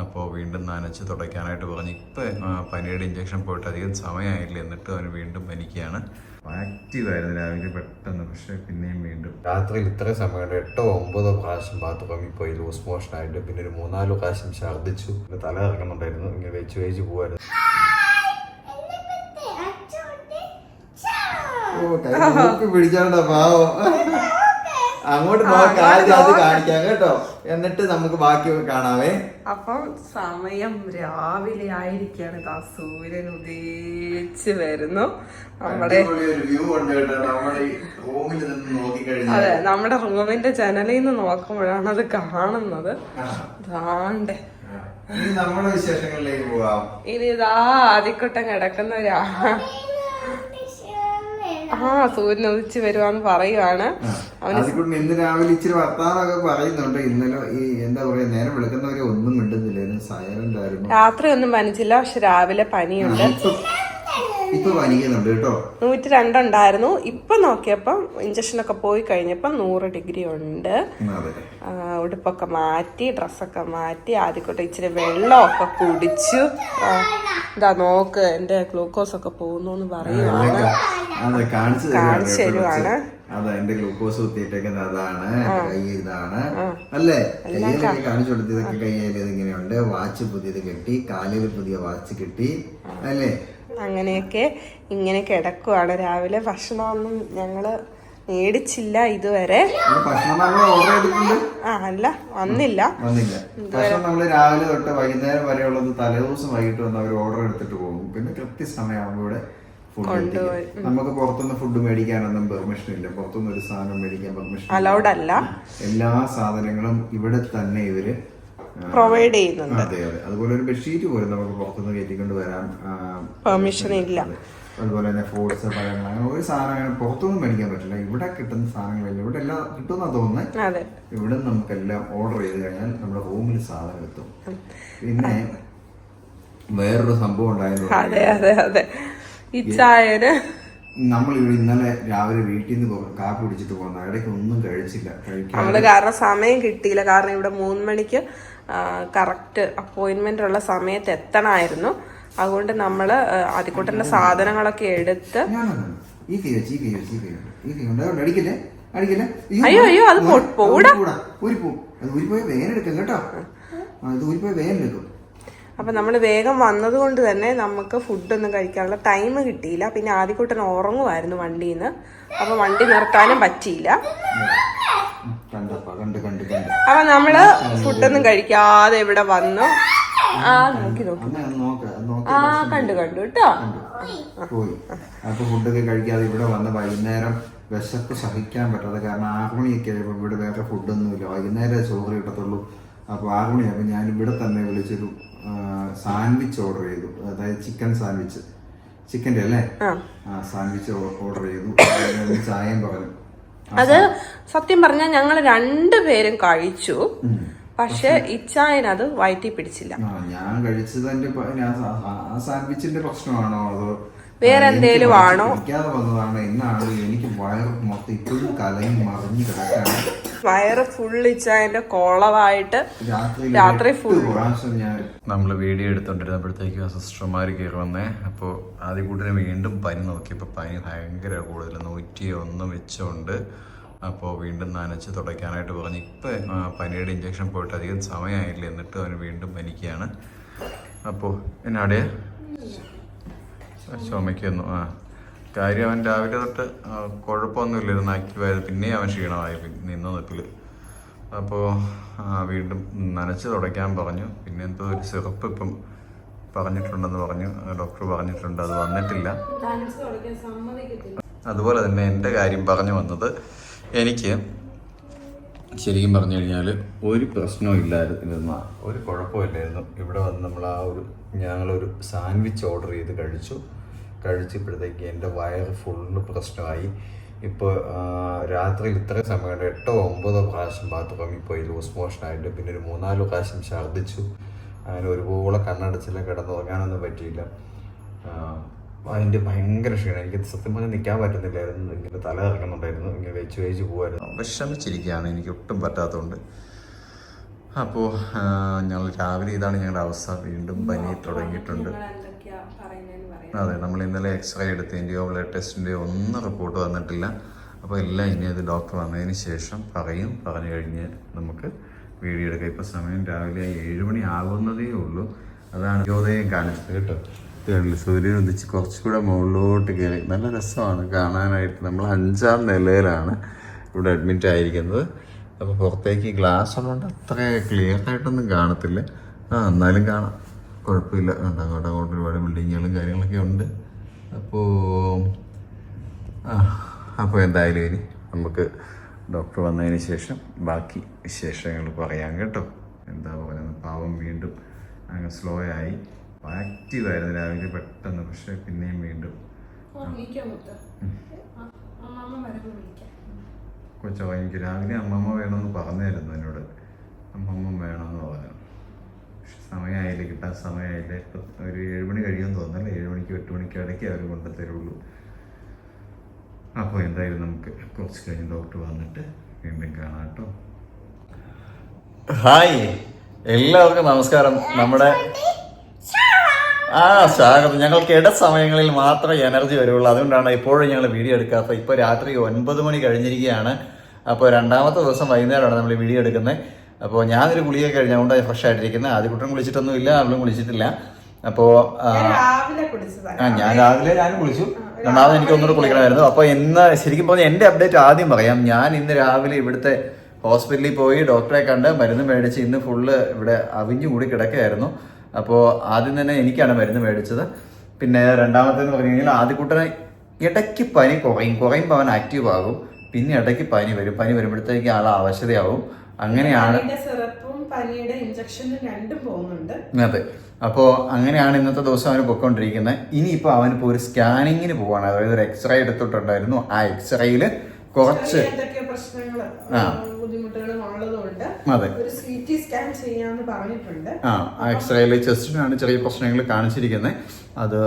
അപ്പോൾ വീണ്ടും നനച്ച് തുടയ്ക്കാനായിട്ട് പറഞ്ഞു. ഇപ്പം പനിയുടെ ഇഞ്ചക്ഷൻ പോയിട്ട് അധികം സമയമായില്ല. എന്നിട്ട് അവന് വീണ്ടും പനിക്കുകയാണ് ആക്റ്റീവായിരുന്നു രാവിലെ പെട്ടെന്ന്. പക്ഷേ പിന്നെയും വീണ്ടും. രാത്രിയിൽ ഇത്ര സമയം എട്ടോ ഒമ്പതോ പ്രാവശ്യം ബാത്റൂമിൽ പോയി. ലൂസ് മോഷൻ ആയിട്ട് പിന്നെ ഒരു മൂന്നാൽ പ്രാവശ്യം ഛർദ്ദിച്ചു. പിന്നെ തല ഇറങ്ങുന്നുണ്ടായിരുന്നു ഇങ്ങനെ വെച്ച് വെച്ച് പോകുമായിരുന്നു പിടിച്ചോണ്ട പാവം. അങ്ങോട്ട് അത് കാണിക്കാം കേട്ടോ. എന്നിട്ട് നമുക്ക് ബാക്കി കാണാവേ. അപ്പം സമയം രാവിലെ ആയിരിക്കാണ്. ആ സൂര്യൻ ഉദയിച്ച് വരുന്നു. നമ്മുടെ അതെ നമ്മുടെ റൂമിന്റെ ജനലിൽ നിന്ന് നോക്കുമ്പോഴാണ് അത് കാണുന്നത്. ദാണ്ടെ. ഇനി നമ്മുടെ വിശേഷങ്ങളിലേക്ക് പോവാം ഇനി ഇതാ ആദ്യക്കുട്ടൻ കിടക്കുന്ന ഒരു ആ- സൂര്യൻ ഉദിച്ച് വരുവാന്ന് പറയുവാണ്. അവന് ഇന്ന് രാവിലെ ഇച്ചിരി വർത്താനൊക്കെ പറയുന്നുണ്ട്. ഇന്നലെ ഈ എന്താ പറയാ നേരം വിളിക്കുന്നവരെ ഒന്നും കിട്ടുന്നില്ല സൈലന്റ് ആയിരുന്നു. രാത്രി ഒന്നും പനിച്ചില്ല. പക്ഷെ രാവിലെ പനിയുണ്ട്. ഇപ്പൊ പനിക്കുന്നുണ്ട് കേട്ടോ. നൂറ്റി രണ്ടുണ്ടായിരുന്നു. ഇപ്പൊ നോക്കിയപ്പം ഇഞ്ചക്ഷൻ ഒക്കെ പോയി കഴിഞ്ഞപ്പം നൂറ് ഡിഗ്രി ഉണ്ട്. ഉടുപ്പൊക്കെ മാറ്റി ഡ്രസ്സൊക്കെ മാറ്റി ആദ്യക്കോട്ടെ ഇച്ചിരി വെള്ളമൊക്കെ കുടിച്ചു. എന്താ ഇതാ നോക്ക് എന്റെ ഗ്ലൂക്കോസ് ഒക്കെ പോകുന്നു പറയുവാണ്. അതെ കാണിച്ചു തരുവാണ്. അതെ എന്റെ ഗ്ലൂക്കോസ് കുത്തിയിട്ടേക്കുന്നത് അതാണ്. കൈ ഇതാണ്. അല്ലേ? കയ്യിലൊക്കെ കാണിച്ചു കൊടുത്ത് ഇതൊക്കെ കയ്യിൽ ഇതിങ്ങനെയുണ്ട് വാച്ച് പുതിയത് കിട്ടി കാലിൽ പുതിയ വാച്ച് കിട്ടി. അല്ലേ? അങ്ങനെയൊക്കെ ഇങ്ങനെ കിടക്കുവാണ്. രാവിലെ ഭക്ഷണമൊന്നും ഞങ്ങൾ മേടിച്ചില്ല ഇതുവരെ. ആ അല്ല വന്നില്ല. നമ്മൾ രാവിലെ തൊട്ട് വൈകുന്നേരം വരെയുള്ളത് തലേദിവസം വൈകിട്ട് വന്ന് അവർ ഓർഡർ എടുത്തിട്ട് പോകും. പിന്നെ കൃത്യസമയമാകുമ്പോൾ ഇവിടെ ഫുഡ് നമുക്ക് പുറത്തുനിന്ന് ഫുഡ് മേടിക്കാനൊന്നും പെർമിഷൻ ഇല്ല. പുറത്തുനിന്ന് ഒരു സാധനം മേടിക്കാൻ പെർമിഷൻ അലൗഡ് അല്ല. എല്ലാ സാധനങ്ങളും ഇവിടെ തന്നെ ഇവർ പ്രൊവൈഡ് ചെയ്യുന്നുണ്ട്. അതെ അതെ. അതുപോലെ ഒരു ബെഡ്ഷീറ്റ് പോലും നമുക്ക് പുറത്തുനിന്ന് കയറ്റിക്കൊണ്ട് വരാൻ പെർമിഷൻ ഇല്ല. അതെ. അതുപോലെ തന്നെ ഫ്രൂട്ട്സ് പഴങ്ങൾ അങ്ങനെ ഒരു സാധനം അങ്ങനെ പുറത്തുനിന്ന് മേടിക്കാൻ പറ്റില്ല. ഇവിടെ കിട്ടുന്ന സാധനങ്ങളില്ല ഇവിടെ എല്ലാം കിട്ടുമെന്നാ തോന്നുന്നത് ഇവിടെ നമുക്കെല്ലാം ഓർഡർ ചെയ്ത് കഴിഞ്ഞാൽ നമ്മുടെ ഹോമിൽ സാധനം എത്തും. പിന്നെ വേറൊരു സംഭവം ഉണ്ടായിരുന്നു. അതെ അതെ അതെ. ഈ നമ്മൾ ഇവിടെ ഇന്നലെ രാവിലെ വീട്ടിൽ നിന്ന് പോ- കാപ്പി കുടിച്ചിട്ട് പോകുന്ന ഇടയ്ക്ക് ഒന്നും കഴിച്ചില്ല. നമ്മൾ കാരണം സമയം കിട്ടിയില്ല. കാരണം ഇവിടെ മൂന്ന് മണിക്ക് കറക്റ്റ് അപ്പോയിന്റ്മെന്റ് ഉള്ള സമയത്ത് എത്തണമായിരുന്നു അതുകൊണ്ട് നമ്മൾ അതിക്കൂട്ടന്റെ സാധനങ്ങളൊക്കെ എടുത്ത് അയ്യോ, അയ്യോ, അത് പോയി അത് ഊരിപ്പോയി വേനെടുക്കും കേട്ടോ. അത് ഇത് ഊരിപ്പോയി വേനെടുക്കും. അപ്പൊ നമ്മൾ വേഗം വന്നതുകൊണ്ട് തന്നെ നമുക്ക് ഫുഡൊന്നും കഴിക്കാനുള്ള ടൈം കിട്ടിയില്ല. പിന്നെ ആദ്യക്കൂട്ടൻ ഉറങ്ങുമായിരുന്നു വണ്ടിയിൽ നിന്ന് അപ്പം വണ്ടി നിർത്താനും പറ്റിയില്ല. അപ്പൊ നമ്മൾ ഫുഡൊന്നും കഴിക്കാതെ ഇവിടെ വന്നു. ആ നോക്കി നോക്കി. നോക്ക് നോക്ക്. ആ കണ്ടു കണ്ടു കേട്ടോ. പോയി. അപ്പൊ ഫുഡൊക്കെ കഴിക്കാതെ ഇവിടെ വന്ന് വൈകുന്നേരം വിശപ്പ് സഹിക്കാൻ പറ്റാതെ കാരണം ആറ് മണിയൊക്കെ ആയപ്പോൾ ഇവിടെ വേറെ ഫുഡൊന്നുമില്ല വൈകുന്നേരം ചോറ് കിട്ടത്തുള്ളൂ. അപ്പോൾ ആറ് മണിയാകുമ്പോൾ ഞാൻ ഇവിടെ തന്നെ വിളിച്ചൊരു സാൻഡ്വിച്ച് ഓർഡർ ചെയ്തു. അതായത് ചിക്കൻ സാൻഡ്വിച്ച് ചിക്കന്റെ അല്ലേ? ആ. സാൻഡ്വിച്ച് ഓർഡർ ചെയ്തു. ചായയും പറഞ്ഞു അത് സത്യം പറഞ്ഞാൽ ഞങ്ങൾ രണ്ടുപേരും കഴിച്ചു. പക്ഷെ ഇച്ചായനത് വയറ്റി പിടിച്ചില്ല. ഞാൻ കഴിച്ചതിന്റെ എന്റെ സാൻഡ്വിച്ചിന്റെ പ്രശ്നമാണോ അതോ വേറെ എന്തേലും ആണോ? വയറ് ഫുൾ ഇച്ചായന്റെ കോളവായിട്ട് രാത്രി നമ്മൾ വീഡിയോ എടുത്തോണ്ടിരുന്നപ്പോഴത്തേക്കും സിസ്റ്റർമാര് കയറി വന്നേ അപ്പോൾ ആദ്യ കൂട്ടിന് വീണ്ടും പനി നോക്കിയപ്പോ പനി ഭയങ്കര കൂടുതൽ നൂറ്റി ഒന്ന് വെച്ചുണ്ട് അപ്പോൾ വീണ്ടും നനച്ച് തുടയ്ക്കാനായിട്ട് പറഞ്ഞു. ഇപ്പം പനിയുടെ ഇഞ്ചക്ഷൻ പോയിട്ട് അധികം സമയമായില്ല. എന്നിട്ട് അവന് വീണ്ടും പനിക്കുകയാണ് അപ്പോൾ എന്നാടെ? ചുമയ്ക്കുന്നു ആ. കാര്യം അവൻ രാവിലെ തൊട്ട് കുഴപ്പമൊന്നുമില്ലായിരുന്നു ആക്റ്റീവായത് പിന്നെയും അവൻ ക്ഷീണമായി. നിന്ന നിപ്പിൽ. അപ്പോൾ വീണ്ടും നനച്ച് തുടയ്ക്കാൻ പറഞ്ഞു. പിന്നെ എന്തോ ഒരു സിറപ്പ് ഇപ്പം പറഞ്ഞിട്ടുണ്ടെന്ന് പറഞ്ഞു. ഡോക്ടർ പറഞ്ഞിട്ടുണ്ട്. അത് വന്നിട്ടില്ല. അതുപോലെ തന്നെ എന്റെ കാര്യം പറഞ്ഞു വന്നത് എനിക്ക് ശരിക്കും പറഞ്ഞു കഴിഞ്ഞാൽ ഒരു പ്രശ്നവും ഇല്ലായിരുന്നു ഒരു കുഴപ്പമില്ലായിരുന്നു. ഇവിടെ വന്ന് നമ്മൾ ആ ഒരു ഞങ്ങളൊരു സാൻഡ്വിച്ച് ഓർഡർ ചെയ്ത് കഴിച്ചു. കഴിച്ചപ്പോഴത്തേക്ക് എന്റെ വയറ് ഫുള്ള് പ്രശ്നമായി. ഇപ്പോൾ രാത്രി ഇത്ര സമയം എട്ടോ ഒമ്പതോ പ്രാവശ്യം ബാത്റൂമിൽ പോയി ലൂസ് മോഷനായിട്ട് പിന്നെ ഒരു മൂന്നാൽ പ്രാവശ്യം ഛർദ്ദിച്ചു. അങ്ങനെ ഒരുപോലെ കണ്ണടച്ചില്ല കിടന്നുറങ്ങാനൊന്നും പറ്റിയില്ല. അതിന്റെ ഭയങ്കര ക്ഷീണം. എനിക്ക് സത്യം പറഞ്ഞാൽ നിൽക്കാൻ പറ്റുന്നില്ലായിരുന്നു. ഇങ്ങനെ തല ഇറങ്ങുന്നുണ്ടായിരുന്നു ഇങ്ങനെ വെച്ച് വെച്ച് പോകുമായിരുന്നു വിഷമിച്ചിരിക്കുകയാണ്. എനിക്ക് ഒട്ടും പറ്റാത്തതുകൊണ്ട്. അപ്പോൾ ഞങ്ങൾ രാവിലെ ഇതാണ് ഞങ്ങളുടെ അവസ്ഥ. വീണ്ടും പനി തുടങ്ങിയിട്ടുണ്ട്. അതെ നമ്മൾ ഇന്നലെ എക്സ്റേ എടുത്തതിന്റെയോ ബ്ലഡ് ടെസ്റ്റിന്റെയോ ഒന്നും റിപ്പോർട്ട് വന്നിട്ടില്ല. അപ്പോൾ എല്ലാം ഇനി അത് ഡോക്ടർ വന്നതിന് ശേഷം പറയും പറഞ്ഞു കഴിഞ്ഞ് നമുക്ക് വീഡിയോ എടുക്കാം. ഇപ്പോൾ സമയം രാവിലെ ഏഴ് മണി ആകുന്നതേ ഉള്ളൂ. അതാണ് ജ്യോതയം കാണിച്ചത് കേട്ടോ. ഇത് സൂര്യൻ ഉദിച്ച് കുറച്ചുകൂടെ മുകളിലോട്ട് കയറി. നല്ല രസമാണ് കാണാനായിട്ട്. നമ്മൾ അഞ്ചാം നിലയിലാണ് ഇവിടെ അഡ്മിറ്റ് ആയിരിക്കുന്നത്. അപ്പോൾ പുറത്തേക്ക് ഗ്ലാസ് ഉള്ളതുകൊണ്ട് അത്ര ക്ലിയർ ആയിട്ടൊന്നും കാണത്തില്ല. ആ എന്നാലും കാണാം. കുഴപ്പമില്ല. കണ്ടോ അങ്ങോട്ട് അങ്ങോട്ട് ഒരുപാട് ബിൽഡിങ്ങുകളും കാര്യങ്ങളൊക്കെ ഉണ്ട്. അപ്പോൾ അപ്പോൾ എന്തായാലും ഇനി നമുക്ക് ഡോക്ടർ വന്നതിന് ശേഷം ബാക്കി വിശേഷങ്ങൾ പറയാം കേട്ടോ. എന്താ പറയുന്നത്? പാവം വീണ്ടും അങ്ങ് സ്ലോ ആയി. ആക്റ്റീവ് ആയിരുന്നു രാവിലെ പെട്ടെന്ന്. പക്ഷേ പിന്നെയും വീണ്ടും കൊച്ചോ എനിക്ക് രാവിലെ അമ്മമ്മ വേണമെന്ന് പറഞ്ഞായിരുന്നു എന്നോട്. അമ്മമ്മ വേണമെന്ന് പറഞ്ഞു. സമയമായില്ല കിട്ടാൻ സമയമായില്ല? ഇപ്പം ഒരു ഏഴ് മണി കഴിയുമെന്ന് തോന്നുന്നല്ലേ? ഏഴ് മണിക്ക് എട്ട് മണിക്ക് ഇടയ്ക്ക് അവർ കൊണ്ടു തരുള്ളൂ. അപ്പോൾ എന്തായാലും നമുക്ക് കുറച്ച് കഴിഞ്ഞ് ഡോക്ടർ വന്നിട്ട് വീണ്ടും കാണാം കേട്ടോ. ഹായ്. എല്ലാവർക്കും നമസ്കാരം. നമ്മുടെ ആ സ്വാഗതം. ഞങ്ങൾക്ക് ഇട സമയങ്ങളിൽ മാത്രമേ എനർജി വരുള്ളൂ. അതുകൊണ്ടാണ് ഇപ്പോഴും ഞങ്ങൾ വീഡിയോ എടുക്കാത്തത് ഇപ്പോൾ രാത്രി ഒൻപത് മണി കഴിഞ്ഞിരിക്കുകയാണ്. അപ്പോൾ രണ്ടാമത്തെ ദിവസം വൈകുന്നേരമാണ് നമ്മൾ വീഡിയോ എടുക്കുന്നത്. അപ്പോൾ ഞാനൊരു കുളിയൊക്കെ കഴിഞ്ഞുകൊണ്ട് ഫ്രഷ് ആയിട്ടിരിക്കുന്നത് ആദ്യ കുട്ടൻ കുളിച്ചിട്ടൊന്നും ഇല്ല അവളും കുളിച്ചിട്ടില്ല. അപ്പോൾ ആ ഞാൻ രാവിലെ ഞാനും കുളിച്ചു. രണ്ടാമത് എനിക്ക് ഒന്നുകൂടെ കുളിക്കണമായിരുന്നു. അപ്പോൾ ഇന്ന് ശരിക്കും പറഞ്ഞാൽ എന്റെ അപ്ഡേറ്റ് ആദ്യം പറയാം. ഞാൻ ഇന്ന് രാവിലെ ഇവിടുത്തെ ഹോസ്പിറ്റലിൽ പോയി ഡോക്ടറെ കണ്ട് മരുന്ന് മേടിച്ച് ഇന്ന് ഫുള്ള് ഇവിടെ അവിഞ്ഞു കൂടി കിടക്കുകയായിരുന്നു. അപ്പോൾ ആദ്യം തന്നെ എനിക്കാണ് മരുന്ന് മേടിച്ചത്. പിന്നെ രണ്ടാമത്തേന്ന് പറഞ്ഞു കഴിഞ്ഞാൽ ആദ്യക്കൂട്ടനെ ഇടയ്ക്ക് പനി കുറയും. കുറയുമ്പോൾ അവൻ ആക്റ്റീവ് ആകും. പിന്നെ ഇടയ്ക്ക് പനി വരും. പനി വരുമ്പോഴത്തേക്ക് ആൾ ആവശ്യതയാവും അങ്ങനെയാണ്. പനിയുടെ സിറപ്പും പനിയുടെ ഇഞ്ചക്ഷനും രണ്ടും പോകുന്നുണ്ട്. അതെ. അപ്പോ അങ്ങനെയാണ് ഇന്നത്തെ ദിവസം അവന് പൊയ്ക്കൊണ്ടിരിക്കുന്നത്. ഇനിയിപ്പോൾ അവനിപ്പോൾ ഒരു സ്കാനിങ്ങിന് പോവാണ്. അതായത് ഒരു എക്സ്റേ എടുത്തിട്ടുണ്ടായിരുന്നു. ആ എക്സ്റേയിൽ കുറച്ച് അതെ. ആ എക്സ്റേയിൽ ചെസ്റ്റിനാണ് ചെറിയ പ്രശ്നങ്ങൾ കാണിച്ചിരിക്കുന്നത്. അത്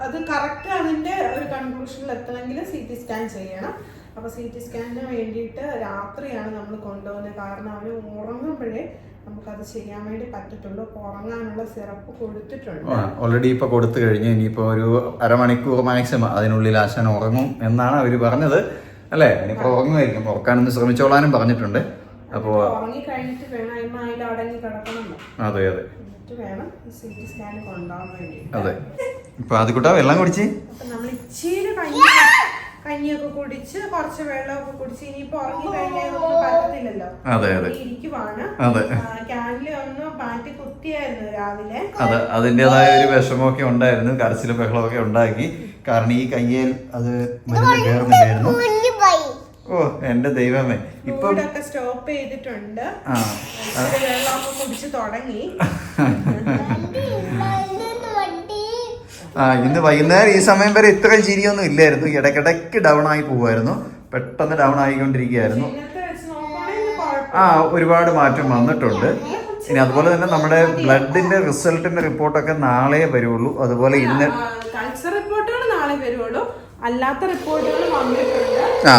അത് കറക്റ്റ് അതിന്റെ ഒരു കൺക്ലൂഷനിൽ എത്തണമെങ്കിൽ സി ടി സ്കാൻ ചെയ്യണം. അപ്പൊ സി ടി സ്കാനിന് വേണ്ടിയിട്ട് രാത്രിയാണ് നമ്മൾ കൊണ്ടുപോകുന്നത് കാരണം അവന് ഉറങ്ങുമ്പോഴേ നമുക്കത് ചെയ്യാൻ വേണ്ടി പറ്റത്തുള്ളൂ. ഉറങ്ങാനുള്ള സിറപ്പ് കൊടുത്തിട്ടുണ്ട്. ഓൾറെഡി ഇപ്പോൾ കൊടുത്തു കഴിഞ്ഞ്. ഇനിയിപ്പോൾ ഒരു അരമണിക്കൂർ മാക്സിമം അതിനുള്ളിൽ ആശാൻ ഉറങ്ങും എന്നാണ് അവർ പറഞ്ഞത്. അല്ലേ? ഇനിയിപ്പോൾ ഉറങ്ങുമായിരിക്കും. ഉറക്കാനൊന്ന് ശ്രമിച്ചോളാനും പറഞ്ഞിട്ടുണ്ട്. അപ്പോൾ ഉറങ്ങി കഴിഞ്ഞിട്ട് വേണം അമ്മ അതിൽ അടങ്ങി കിടക്കണം അതെ അതെ. അതെ. ഇപ്പൊ ആദ്യക്കൂട്ടാ വെള്ളം കുടിച്ച്. നമ്മൾ ഇച്ചിരി കഞ്ഞിയൊക്കെ കുടിച്ച് കുറച്ച് വെള്ളമൊക്കെ കുടിച്ച് ഇനിയിപ്പോ ഉറങ്ങി കഴിഞ്ഞാൽ ഇതൊന്നും പറ്റത്തില്ലല്ലോ. അതെ അതെ. ഇരിക്കുവാണ്. അതെ. ക്യാനിൽ ഒന്ന് മാറ്റി കുത്തിയായിരുന്നു രാവിലെ. അതെ അതിന്റെതായ ഒരു വിഷമമൊക്കെ ഉണ്ടായിരുന്നു കരച്ചിലും ബഹളമൊക്കെ ഉണ്ടാക്കി. കാരണം ഈ കയ്യിൽ അത് മരുന്ന് കയറുന്നില്ലായിരുന്നു ഓ എന്റെ ദൈവമേ. ഇപ്പൊ സ്റ്റോപ്പ് ചെയ്തിട്ടുണ്ട്. വെള്ളമൊക്കെ കുടിച്ച് തുടങ്ങി. ആ ഇന്ന് വൈകുന്നേരം ഈ സമയം വരെ ഇത്രയും ചിരിയൊന്നും ഇല്ലായിരുന്നു. ഇടയ്ക്കിടയ്ക്ക് ഡൗൺ ആയി പോവായിരുന്നു. പെട്ടെന്ന് ഡൗൺ ആയിക്കൊണ്ടിരിക്കുകയായിരുന്നു. ആ ഒരുപാട് മാറ്റം വന്നിട്ടുണ്ട്. ഇനി അതുപോലെ തന്നെ നമ്മുടെ ബ്ലഡിന്റെ റിസൾട്ടിന്റെ റിപ്പോർട്ടൊക്കെ നാളെ വരുള്ളൂ. അതുപോലെ ഇന്ന് കൾച്ചർ റിപ്പോർട്ടുകൾ നാളെ വരുള്ളൂ. അല്ലാത്ത റിപ്പോർട്ടുകൾ വന്നിട്ടുണ്ട്. ആ.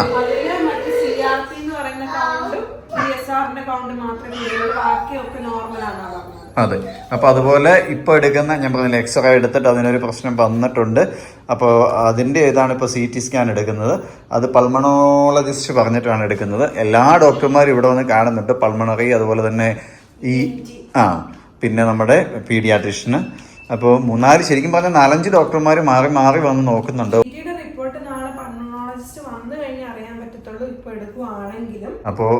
അതെ. അപ്പോൾ അതുപോലെ ഇപ്പോൾ എടുക്കുന്ന ഞാൻ പറഞ്ഞില്ല എക്സ്റേ എടുത്തിട്ട് അതിനൊരു പ്രശ്നം വന്നിട്ടുണ്ട്. അപ്പോൾ അതിന്റെ ഇതാണ് ഇപ്പോൾ സി ടി സ്കാൻ എടുക്കുന്നത്. അത് പൾമണോളജിസ്റ്റ് പറഞ്ഞിട്ടാണ് എടുക്കുന്നത്. എല്ലാ ഡോക്ടർമാരും ഇവിടെ വന്ന് കാണുന്നുണ്ട്. പൾമണറി അതുപോലെ തന്നെ ഈ ആ പിന്നെ നമ്മുടെ പീഡിയാട്രിഷ്യന് അപ്പോൾ മൂന്നാൽ ശരിക്കും പറഞ്ഞാൽ നാലഞ്ച് ഡോക്ടർമാർ മാറി മാറി വന്ന് നോക്കുന്നുണ്ട്. റിപ്പോർട്ട് നാളെ പൾമണോളജിസ്റ്റ് വന്നു കഴിഞ്ഞാൽ അറിയാൻ പറ്റത്തുള്ളൂ. ഇപ്പോൾ എടുക്കുവാണെങ്കിലും. അപ്പോൾ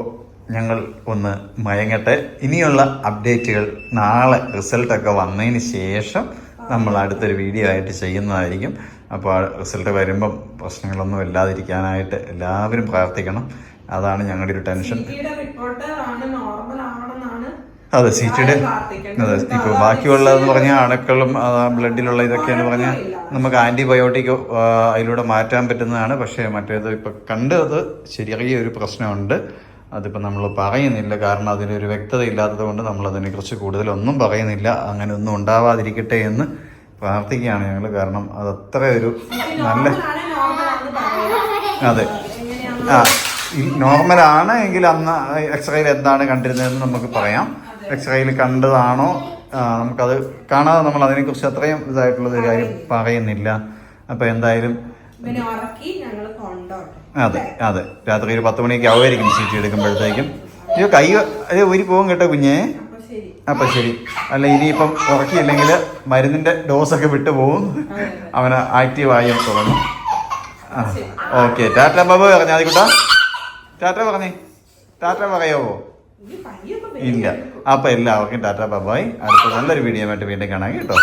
ഞങ്ങൾ ഒന്ന് മയങ്ങട്ടെ. ഇനിയുള്ള അപ്ഡേറ്റുകൾ നാളെ റിസൾട്ടൊക്കെ വന്നതിന് ശേഷം നമ്മൾ അടുത്തൊരു വീഡിയോ ആയിട്ട് ചെയ്യുന്നതായിരിക്കും. അപ്പോൾ റിസൾട്ട് വരുമ്പം പ്രശ്നങ്ങളൊന്നും ഇല്ലാതിരിക്കാനായിട്ട് എല്ലാവരും പ്രാർത്ഥിക്കണം. അതാണ് ഞങ്ങളുടെ ഒരു ടെൻഷൻ അതെ സീറ്റഡ് പ്രാർത്ഥിക്കേണ്ടത്. അതെ ഇപ്പോൾ ബാക്കിയുള്ളതെന്ന് പറഞ്ഞാൽ അണുക്കളും ബ്ലഡിലുള്ള ഇതൊക്കെയെന്ന് പറഞ്ഞാൽ നമുക്ക് ആന്റിബയോട്ടിക് അതിലൂടെ മാറ്റാൻ പറ്റുന്നതാണ്. പക്ഷേ മറ്റേത് ഇപ്പോൾ കണ്ടത് ശരിയായ ഒരു പ്രശ്നമുണ്ട്. അതിപ്പോൾ നമ്മൾ പറയുന്നില്ല. കാരണം അതിനൊരു വ്യക്തത ഇല്ലാത്തത് കൊണ്ട് നമ്മൾ അതിനെക്കുറിച്ച് കൂടുതലൊന്നും പറയുന്നില്ല. അങ്ങനെ ഒന്നും ഉണ്ടാവാതിരിക്കട്ടെ എന്ന് പ്രാർത്ഥിക്കുകയാണ് ഞങ്ങൾ കാരണം അത് അത്ര ഒരു നല്ല അതെ. ആ നോർമൽ ആണ് എങ്കിൽ അന്ന് എക്സ്റേയിൽ എന്താണ് കണ്ടിരുന്നതെന്ന് നമുക്ക് പറയാം. എക്സ്റേയിൽ കണ്ടതാണോ? നമുക്കത് കാണാതെ നമ്മൾ അതിനെക്കുറിച്ച് അത്രയും ഇതായിട്ടുള്ളൊരു കാര്യം പറയുന്നില്ല. അപ്പോൾ എന്തായാലും പിന്നെ ഉറക്കി ഞങ്ങൾ കൊണ്ടോട്ടെ. അതെ അതെ. രാത്രി ഒരു പത്ത് മണിയൊക്കെ ആവുമായിരിക്കും ചീട്ടി എടുക്കുമ്പോഴത്തേക്കും. അയ്യോ കൈ അയ്യോ ഊരി പോകും കേട്ടോ കുഞ്ഞേ. അപ്പൊ ശരി. അപ്പം ശരി. അല്ല ഇനിയിപ്പം ഉറക്കിയില്ലെങ്കിൽ മരുന്നിന്റെ ഡോസൊക്കെ വിട്ടു പോകും അവന് ആക്റ്റീവായി തുടങ്ങും. ആ ഓക്കെ ടാറ്റ ബാബു പറഞ്ഞാൽ മതി കൂട്ടാ ടാറ്റ പറഞ്ഞേ. ടാറ്റ പറയാവോ? ഇല്ല. അപ്പം എല്ലാവർക്കും ടാറ്റ ബാബായി അടുത്ത നല്ലൊരു വീഡിയോ ആയിട്ട് വീണ്ടും കാണാം കേട്ടോ.